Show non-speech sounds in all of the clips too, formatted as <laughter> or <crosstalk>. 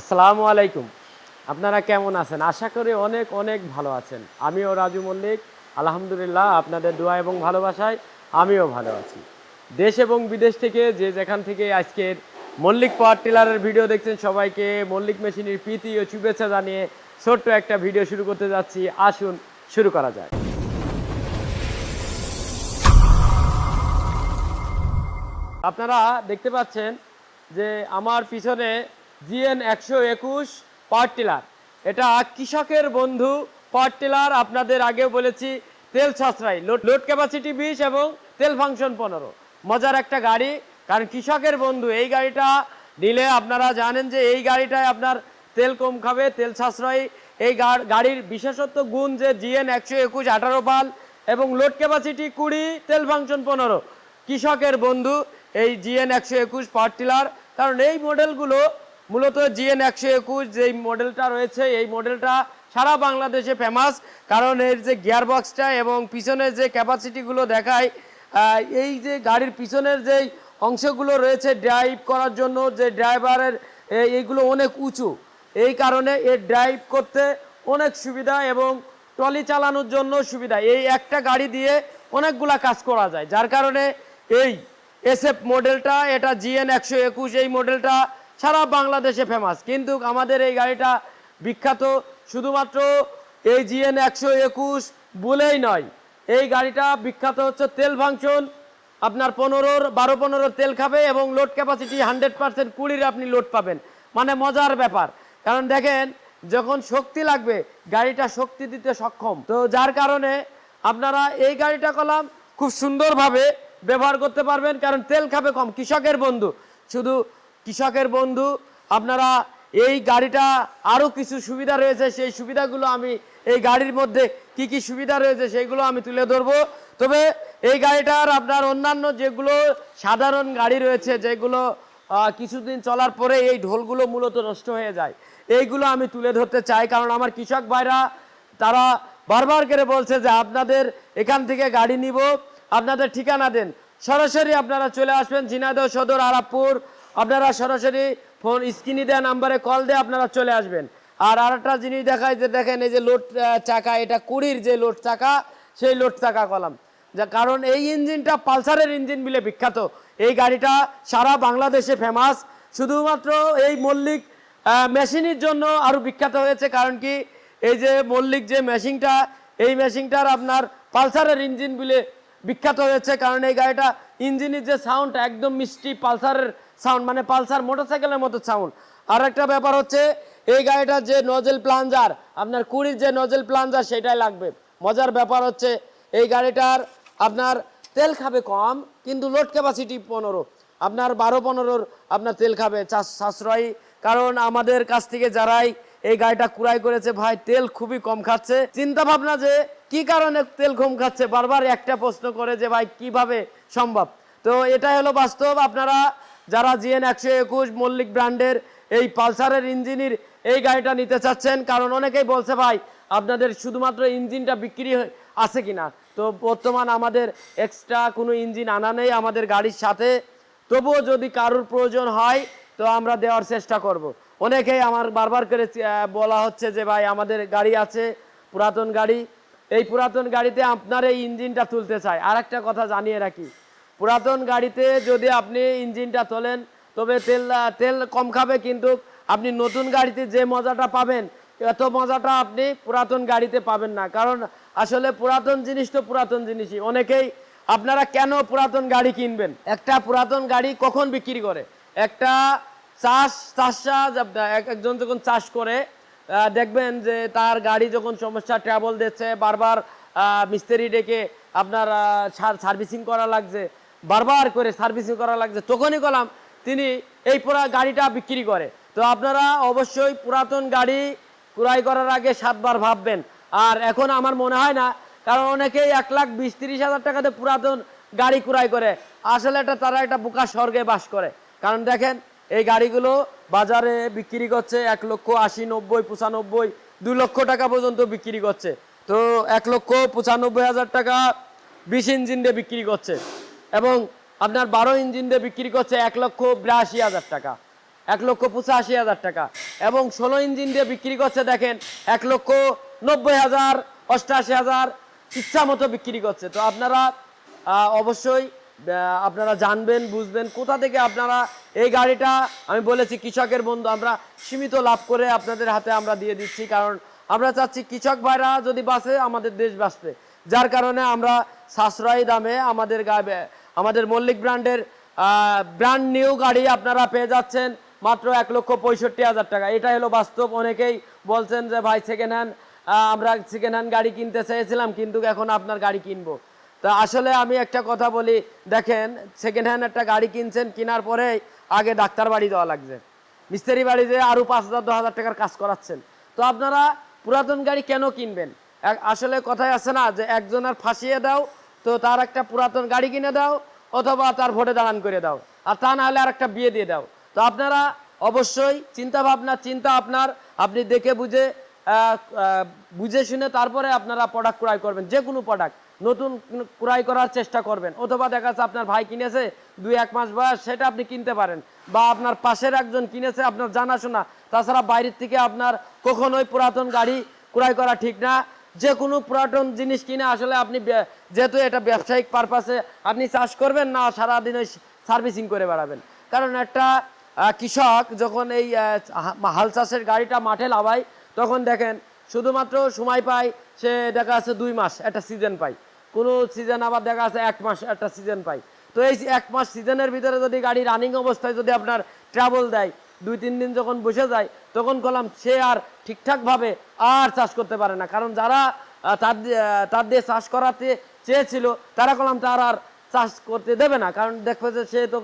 আসসালামু আলাইকুম। আপনারা কেমন আছেন? আশা করি অনেক অনেক ভালো আছেন। আমিও রাজু মল্লিক। আলহামদুলিল্লাহ, আপনাদের দোয়া এবং ভালোবাসায় আমিও ভালো আছি। দেশ এবং বিদেশ থেকে যে যেখান থেকে আজকের মল্লিক পাওয়ার টিলারের ভিডিও দেখছেন, সবাইকে মল্লিক মেশিনের প্রীতি ও শুভেচ্ছা জানিয়ে ছোট্ট একটা ভিডিও শুরু করতে যাচ্ছি। আসুন, শুরু করা যায় আপনারা দেখতে পাচ্ছেন যে আমার পিছনে জিএন একশো একুশ পাওয়ার টিলার। এটা কৃষকের বন্ধু পাওয়ার টিলার, আপনাদের আগেও বলেছি, তেল সাশ্রয়, লোড লোড ক্যাপাসিটি বিশ এবং তেল ফাংশন পনেরো। মজার একটা গাড়ি, কারণ কৃষকের বন্ধু, এই গাড়িটা নিলে আপনারা জানেন যে এই গাড়িটায় আপনার তেল কম খাবে, তেল সাশ্রয়ী। এই গাড়ির বিশেষত্ব গুণ যে জিএন একশো একুশ আঠারো পাল এবং লোড ক্যাপাসিটি কুড়ি, তেল ফাংশন পনেরো। কৃষকের বন্ধু, এই জিএন একশো একুশ পাওয়ার টিলার, কারণ এই মডেলগুলো মূলত জিএন একশো একুশ যেই মডেলটা রয়েছে, এই মডেলটা সারা বাংলাদেশে ফেমাস কারণ এর যে গিয়ার বক্সটা এবং পিছনের যে ক্যাপাসিটিগুলো দেখায় এই যে গাড়ির পিছনের যেই অংশগুলো রয়েছে ড্রাইভ করার জন্য যে ড্রাইভারের এইগুলো অনেক উঁচু। এই কারণে এর ড্রাইভ করতে অনেক সুবিধা এবং ট্রলি চালানোর জন্য সুবিধা। এই একটা গাড়ি দিয়ে অনেকগুলা কাজ করা যায়। যার কারণে এই এসএফ মডেলটা এটা জিএন একশো একুশ এই মডেলটা সারা বাংলাদেশে ফেমাস কিন্তু আমাদের এই গাড়িটা বিখ্যাত শুধুমাত্র এই জিএন একশো একুশ বলেই নয়। এই গাড়িটা বিখ্যাত হচ্ছে তেল ফাংশন আপনার পনেরোর, বারো পনেরোর তেল খাবে এবং লোড ক্যাপাসিটি হান্ড্রেড পার্সেন্ট কুড়ির আপনি লোড পাবেন। মানে মজার ব্যাপার। কারণ দেখেন, যখন শক্তি লাগবে, গাড়িটা শক্তি দিতে সক্ষম। তো যার কারণে আপনারা এই গাড়িটা কলাম খুব সুন্দরভাবে ব্যবহার করতে পারবেন। কারণ তেল খাবে কম। কৃষকের বন্ধু। শুধু কৃষকের বন্ধু, আপনারা এই গাড়িটা আরও কিছু সুবিধা রয়েছে, সেই সুবিধাগুলো আমি এই গাড়ির মধ্যে কি কি সুবিধা রয়েছে সেইগুলো আমি তুলে ধরবো। তবে এই গাড়িটার আপনার অন্যান্য যেগুলো সাধারণ গাড়ি রয়েছে, যেগুলো কিছুদিন চলার পরে এই ঢোলগুলো মূলত নষ্ট হয়ে যায়, এইগুলো আমি তুলে ধরতে চাই। কারণ আমার কৃষক ভাইরা, তারা বারবার করে বলছে যে আপনাদের এখান থেকে গাড়ি নিব, আপনাদের ঠিকানা দেন। সরাসরি আপনারা চলে আসবেন ঝিনাইদহ সদর আরাপুর আপনারা সরাসরি ফোন স্ক্রিনে দেওয়া নাম্বারে কল দিয়ে আপনারা চলে আসবেন। আর আরেকটা জিনিস দেখায় যে দেখেন এই যে লোড চাকা, এটা কুড়ির যে লোড চাকা, সেই লোড চাকা কলাম। যা, কারণ এই ইঞ্জিনটা পালসারের ইঞ্জিন বলে বিখ্যাত। এই গাড়িটা সারা বাংলাদেশে ফেমাস শুধুমাত্র এই মল্লিক মেশিনের জন্য আরও বিখ্যাত হয়েছে। কারণ কি? এই যে মল্লিক যে মেশিনটা, এই মেশিনটার আপনার পালসারের ইঞ্জিন বলে বিখ্যাত হয়েছে। কারণ এই গাড়িটা ইঞ্জিনের যে সাউন্ড একদম মিষ্টি, পালসারের সাউন্ড মানে পালসার, মোটরসাইকেলের মতো সাউন্ড। আর একটা ব্যাপার হচ্ছে, এই গাড়িটার যে নজেল প্লাঞ্জার আপনার কুড়ির যে নজেল প্লাঞ্জার সেটাই লাগবে। মজার ব্যাপার হচ্ছে, এই গাড়িটার আপনার তেল খাবে কম, কিন্তু লোড ক্যাপাসিটি পনেরো। আপনার বারো পনেরোর আপনার তেল খাবে সাশ্রয়ী। কারণ আমাদের কাছ থেকে যারাই এই গাড়িটা ক্রয় করেছে, ভাই, তেল খুবই কম খাচ্ছে। চিন্তা ভাবনা যে, কি কারণে তেল কম খাচ্ছে? বারবার একটা প্রশ্ন করে যে, ভাই, কীভাবে সম্ভব? তো এটাই হলো বাস্তব। আপনারা যারা জিএন একশো একুশ মল্লিক ব্র্যান্ডের এই পালসারের ইঞ্জিনের এই গাড়িটা নিতে চাচ্ছেন, কারণ অনেকেই বলছে ভাই, আপনাদের শুধুমাত্র ইঞ্জিনটা বিক্রি আছে কিনা? তো বর্তমান আমাদের এক্সট্রা কোনো ইঞ্জিন আনা নেই আমাদের গাড়ির সাথে। তবুও যদি কারোর প্রয়োজন হয়, তো আমরা দেওয়ার চেষ্টা করব। অনেকেই আমার বারবার করে বলা হচ্ছে যে ভাই, আমাদের গাড়ি আছে, পুরাতন গাড়ি। এই পুরাতন গাড়িতে আপনার এই ইঞ্জিনটা তুলতে চাই। আর একটা কথা জানিয়ে রাখি পুরাতন গাড়িতে যদি আপনি ইঞ্জিনটা তোলেন, তবে তেল তেল কম খাবে কিন্তু আপনি নতুন গাড়িতে যে মজাটা পাবেন, এত মজাটা আপনি পুরাতন গাড়িতে পাবেন না। কারণ আসলে পুরাতন জিনিস তো পুরাতন জিনিসই। অনেকেই আপনারা কেন পুরাতন গাড়ি কিনবেন? একটা পুরাতন গাড়ি কখন বিক্রি করে? একটা চাষ, চাষা এক- একজন যখন চাষ করে দেখবেন যে তার গাড়ি যখন সমস্যা ট্রাভেল দিচ্ছে, বারবার মিস্ত্রি ডেকে আপনার সার্ভিসিং করা লাগছে বারবার করে সার্ভিসিং করা লাগছে। তখনই কলাম তিনি এই পুরা গাড়িটা বিক্রি করে। তো আপনারা অবশ্যই পুরাতন গাড়ি ক্রয় করার আগে সাতবার ভাববেন। আর এখন আমার মনে হয় না, কারণ অনেকেই এক লাখ বিশ তিরিশ হাজার টাকাতে পুরাতন গাড়ি ক্রয় করে। আসলে এটা তারা একটা বোকা স্বর্গে বাস করে। কারণ দেখেন, এই গাড়িগুলো বাজারে বিক্রি করছে এক লক্ষ আশি, নব্বই, পঁচানব্বই, দুই লক্ষ টাকা পর্যন্ত বিক্রি করছে। তো এক লক্ষ পঁচানব্বই হাজার টাকা বিশ ইঞ্জিন দিয়ে বিক্রি করছে। এবং আপনার বারো ইঞ্জিন দিয়ে বিক্রি করছে এক লক্ষ বিরাশি হাজার টাকা, এক লক্ষ পঁচাশি হাজার টাকা এবং ষোলো ইঞ্জিন দিয়ে বিক্রি করছে দেখেন এক লক্ষ নব্বই হাজার, অষ্টাশি হাজার, ইচ্ছা মতো বিক্রি করছে। তো আপনারা অবশ্যই আপনারা জানবেন, বুঝবেন কোথা থেকে আপনারা এই গাড়িটা, আমি বলেছি কৃষকের বন্ধু, আমরা সীমিত লাভ করে আপনাদের হাতে আমরা দিয়ে দিচ্ছি, কারণ আমরা চাচ্ছি কৃষক ভাইরা যদি বাঁচে, আমাদের দেশ বাঁচবে যার কারণে আমরা সাশ্রয়ী দামে আমাদের গা- আমাদের মল্লিক ব্র্যান্ডের ব্র্যান্ড নিউ গাড়ি আপনারা পেয়ে যাচ্ছেন মাত্র এক লক্ষ পঁয়ষট্টি হাজার টাকা। এটা হলো বাস্তব। অনেকেই বলছেন যে, ভাই সেকেন্ড হ্যান্ড আমরা সেকেন্ড হ্যান্ড গাড়ি কিনতে চেয়েছিলাম, কিন্তু এখন আপনার গাড়ি কিনবো। তা আসলে আমি একটা কথা বলি, দেখেন সেকেন্ড হ্যান্ড একটা গাড়ি কিনছেন, কেনার পরে আগে ডাক্তার বাড়ি দেওয়া লাগছে। মিস্ত্রি বাড়ি যে আরও পাঁচ হাজার, দশ হাজার টাকার কাজ করাচ্ছেন। তো আপনারা পুরাতন গাড়ি কেন কিনবেন? আসলে কথাই আছে না যে, একজনের ফাঁসিয়ে দাও তো তার একটা পুরাতন গাড়ি কিনে দাও, অথবা তার ভোটে দাঁড়ান করে দাও। আর তা না হলে আর একটা বিয়ে দিয়ে দাও। তো আপনারা অবশ্যই চিন্তা ভাবনা চিন্তা আপনার, আপনি দেখে বুঝে বুঝে শুনে তারপরে আপনারা প্রোডাক্ট ক্রয় করবেন যে কোনো প্রোডাক্ট নতুন ক্রয় করার চেষ্টা করবেন, অথবা দেখা যাচ্ছে আপনার ভাই কিনেছে, দুই এক মাস বয়স, সেটা আপনি কিনতে পারেন। বা আপনার পাশের একজন কিনেছে, আপনার জানাশোনা। তাছাড়া বাইরের থেকে আপনার কখনোই পুরাতন গাড়ি ক্রয় করা ঠিক না। যে কোনো পুরাতন জিনিস কিনে আসলে আপনি যেহেতু এটা ব্যবসায়িক পারপাসে আপনি চাষ করবেন, না সারাদিন ওই সার্ভিসিং করে বেড়াবেন। কারণ একটা কৃষক যখন এই হাল চাষের গাড়িটা মাঠে লাভায়, তখন দেখেন শুধুমাত্র সময় পায়, সে দেখা আছে দুই মাস একটা সিজন পায়। কোনো সিজন আবার দেখা যাচ্ছে এক মাস একটা সিজন পায়। তো এই এক মাস সিজনের ভিতরে যদি গাড়ি রানিং অবস্থায় যদি আপনার ট্রাভেল দেয় দুই, তিন দিন যখন বসে যায়, তখন কলাম সে আর ঠিকঠাকভাবে আর চাষ করতে পারে না। কারণ যারা তার তার দিয়ে চাষ করাতে চেয়েছিল, তারা কলাম তার আর চাষ করতে দেবে না। কারণ দেখবে যে সে তো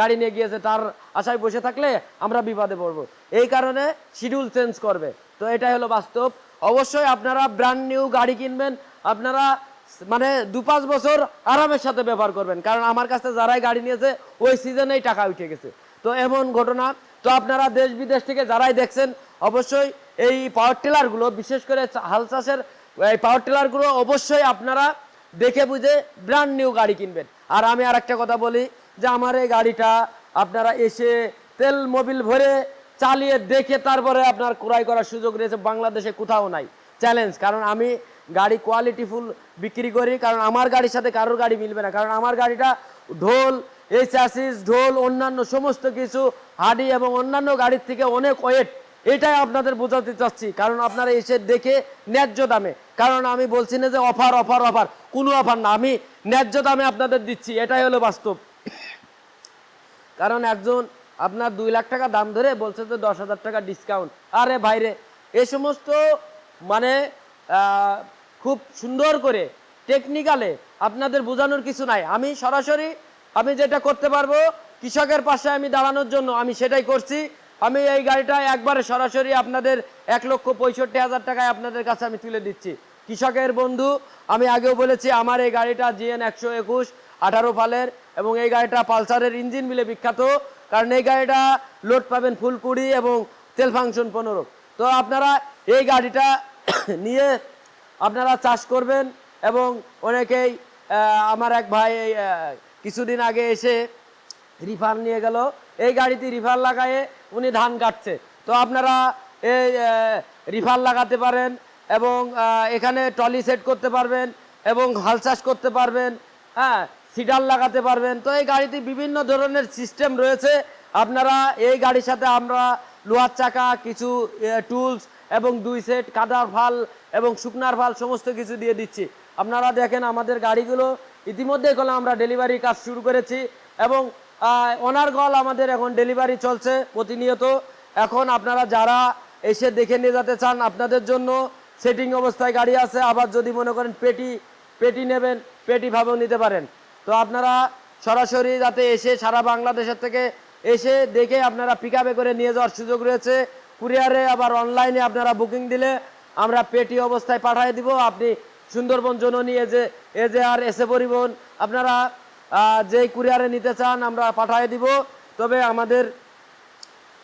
গাড়ি নিয়ে গিয়েছে, তার আশায় বসে থাকলে আমরা বিপদে পড়ব। এই কারণে শিডিউল চেঞ্জ করবে। তো এটাই হলো বাস্তব। অবশ্যই আপনারা ব্র্যান্ড নিউ গাড়ি কিনবেন। আপনারা মানে দু পাঁচ বছর আরামের সাথে ব্যবহার করবেন। কারণ আমার কাছে যারাই গাড়ি নিয়েছে, ওই সিজনেই টাকা উঠে গেছে। তো এমন ঘটনা তো আপনারা দেশ বিদেশ থেকে যারাই দেখছেন, অবশ্যই এই পাওয়ার টিলারগুলো বিশেষ করে হাল চাষের, এই পাওয়ার টিলারগুলো অবশ্যই আপনারা দেখে বুঝে ব্র্যান্ড নিউ গাড়ি কিনবেন। আর আমি আর একটা কথা বলি যে আমার এই গাড়িটা আপনারা এসে তেল মোবিল ভরে চালিয়ে দেখে তারপরে আপনার ক্রয় করার সুযোগ রয়েছে। বাংলাদেশে কোথাও নাই। চ্যালেঞ্জ কারণ আমি গাড়ি কোয়ালিটিফুল বিক্রি করি, কারণ আমার গাড়ির সাথে কারোর গাড়ি মিলবে না। কারণ আমার গাড়িটা ঢোল এই চ্যাসিস ঢোল, অন্যান্য সমস্ত কিছু, হাডি এবং অন্যান্য গাড়ির থেকে অনেক ওয়েট এটাই আপনাদের বোঝাতে চাচ্ছি। কারণ আপনারা এসে দেখে ন্যায্য দামে। কারণ আমি বলছি না যে অফার অফার অফার কোনো অফার না। আমি ন্যায্য দামে আপনাদের দিচ্ছি, এটাই হলো বাস্তব। কারণ একজন আপনার দুই লাখ টাকা দাম ধরে বলছে যে দশ হাজার টাকা ডিসকাউন্ট আরে ভাইরে এ সমস্ত মানে খুব সুন্দর করে টেকনিক্যালে আপনাদের বোঝানোর কিছু নাই। আমি সরাসরি আমি যেটা করতে পারব, কৃষকের পাশে আমি দাঁড়ানোর জন্য আমি সেটাই করছি। আমি এই গাড়িটা একবারে সরাসরি আপনাদের এক লক্ষ পঁয়ষট্টি হাজার টাকায় আপনাদের কাছে আমি তুলে দিচ্ছি। কৃষকের বন্ধু, আমি আগেও বলেছি, আমার এই গাড়িটা জিএন একশো একুশ, আঠারো ফালের এবং এই গাড়িটা পালসারের ইঞ্জিন মিলে বিখ্যাত। কারণ এই গাড়িটা লোড পাবেন ফুলকুড়ি এবং তেল ফাংশন পনেরো। তো আপনারা এই গাড়িটা <coughs> নিয়ে আপনারা চাষ করবেন এবং অনেকেই আমার এক ভাই কিছুদিন আগে এসে রিফার নিয়ে গেল। এই গাড়িতে রিফার লাগায়ে উনি ধান কাটছে। তো আপনারা এই রিফার লাগাতে পারেন এবং এখানে টলি সেট করতে পারবেন এবং হাল চাষ করতে পারবেন হ্যাঁ সিডার লাগাতে পারবেন। তো এই গাড়িতে বিভিন্ন ধরনের সিস্টেম রয়েছে। আপনারা এই গাড়ির সাথে আমরা লোহার চাকা, কিছু টুলস এবং দুই সেট, কাদার ফাল এবং শুকনার ফাল সমস্ত কিছু দিয়ে দিচ্ছি। আপনারা দেখেন আমাদের গাড়িগুলো ইতিমধ্যে কোনো আমরা ডেলিভারি কাজ শুরু করেছি এবং আহ, ওনার গল আমাদের এখন ডেলিভারি চলছে প্রতিনিয়ত। এখন আপনারা যারা এসে দেখে নিয়ে যেতে চান আপনাদের জন্য সেটিং অবস্থায় গাড়ি আছে আবার যদি মনে করেন পেটি পেটি নেবেন পেটি ভাবেও নিতে পারেন। তো আপনারা সরাসরি যাতে এসে সারা বাংলাদেশের থেকে এসে দেখে আপনারা পিক করে নিয়ে যাওয়ার সুযোগ রয়েছে। কুরিয়ারে আবার অনলাইনে আপনারা বুকিং দিলে আমরা পেটি অবস্থায় পাঠিয়ে দিব। আপনি সুন্দরবন জন্য নিয়ে জননী এজে যে আর এসে পরিবহন, আপনারা যেই কুরিয়ারে নিতে চান আমরা পাঠিয়ে দিব। তবে আমাদের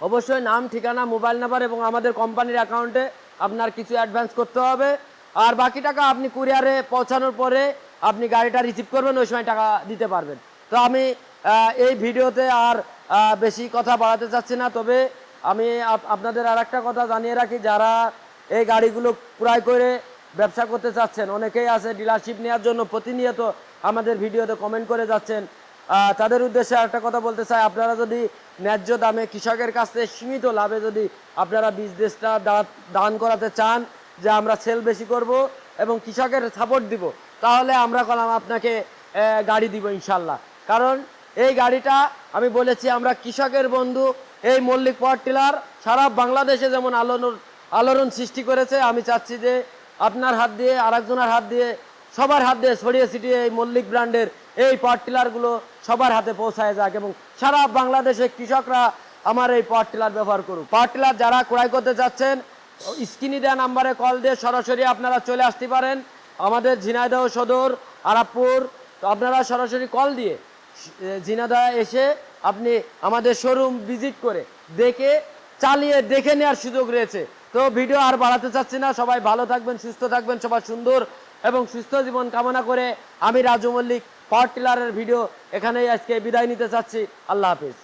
অবশ্যই নাম, ঠিকানা, মোবাইল নাম্বার এবং আমাদের কোম্পানির অ্যাকাউন্টে আপনার কিছু অ্যাডভান্স করতে হবে। আর বাকি টাকা আপনি কুরিয়ারে পৌঁছানোর পরে আপনি গাড়িটা রিসিভ করবেন, ওই সময় টাকা দিতে পারবেন। তো আমি এই ভিডিওতে আর বেশি কথা বাড়াতে চাচ্ছি না, তবে আমি আপ- আপনাদের আর একটা কথা জানিয়ে রাখি, যারা এই গাড়িগুলো ক্রয় করে ব্যবসা করতে চাচ্ছেন, অনেকেই আছে ডিলারশিপ নেওয়ার জন্য প্রতিনিয়ত আমাদের ভিডিওতে কমেন্ট করে যাচ্ছেন। তাদের উদ্দেশ্যে একটা কথা বলতে চাই, আপনারা যদি ন্যায্য দামে কৃষকের কাছ থেকে সীমিত লাভে যদি আপনারা বিজনেসটা দান করাতে চান, যে আমরা সেল বেশি করব এবং কৃষকের সাপোর্ট দিব, তাহলে আমরা কলাম আপনাকে গাড়ি দিব ইনশাল্লাহ কারণ এই গাড়িটা আমি বলেছি, আমরা কৃষকের বন্ধু, এই মল্লিক পাওয়ার টিলার সারা বাংলাদেশে যেমন আলোড়ন আলোড়ন সৃষ্টি করেছে, আমি চাচ্ছি যে আপনার হাত দিয়ে, আরেকজনের হাত দিয়ে, সবার হাত দিয়ে ছড়িয়ে ছিটিয়ে এই মল্লিক ব্র্যান্ডের এই পাওয়ার টিলারগুলো সবার হাতে পৌঁছায় যাক এবং সারা বাংলাদেশে কৃষকরা আমার এই পাওয়ার টিলার ব্যবহার করুক। পাওয়ার টিলার যারা ক্রয় করতে চাচ্ছেন স্ক্রিনে দেওয়া নাম্বারে কল দিয়ে সরাসরি আপনারা চলে আসতে পারেন। আমাদের ঝিনাইদহ সদর আরাপুর তো আপনারা সরাসরি কল দিয়ে ঝিনাদা এসে আপনি আমাদের শোরুম ভিজিট করে দেখে, চালিয়ে দেখে নেওয়ার সুযোগ রয়েছে। তো ভিডিও আর বাড়াতে চাচ্ছি না। সবাই ভালো থাকবেন, সুস্থ থাকবেন সবাই সুন্দর এবং সুস্থ জীবন কামনা করে আমি রাজু মল্লিক, পাওয়ার টিলারের ভিডিও এখানেই আজকে বিদায় নিতে চাচ্ছি। আল্লাহ হাফিজ।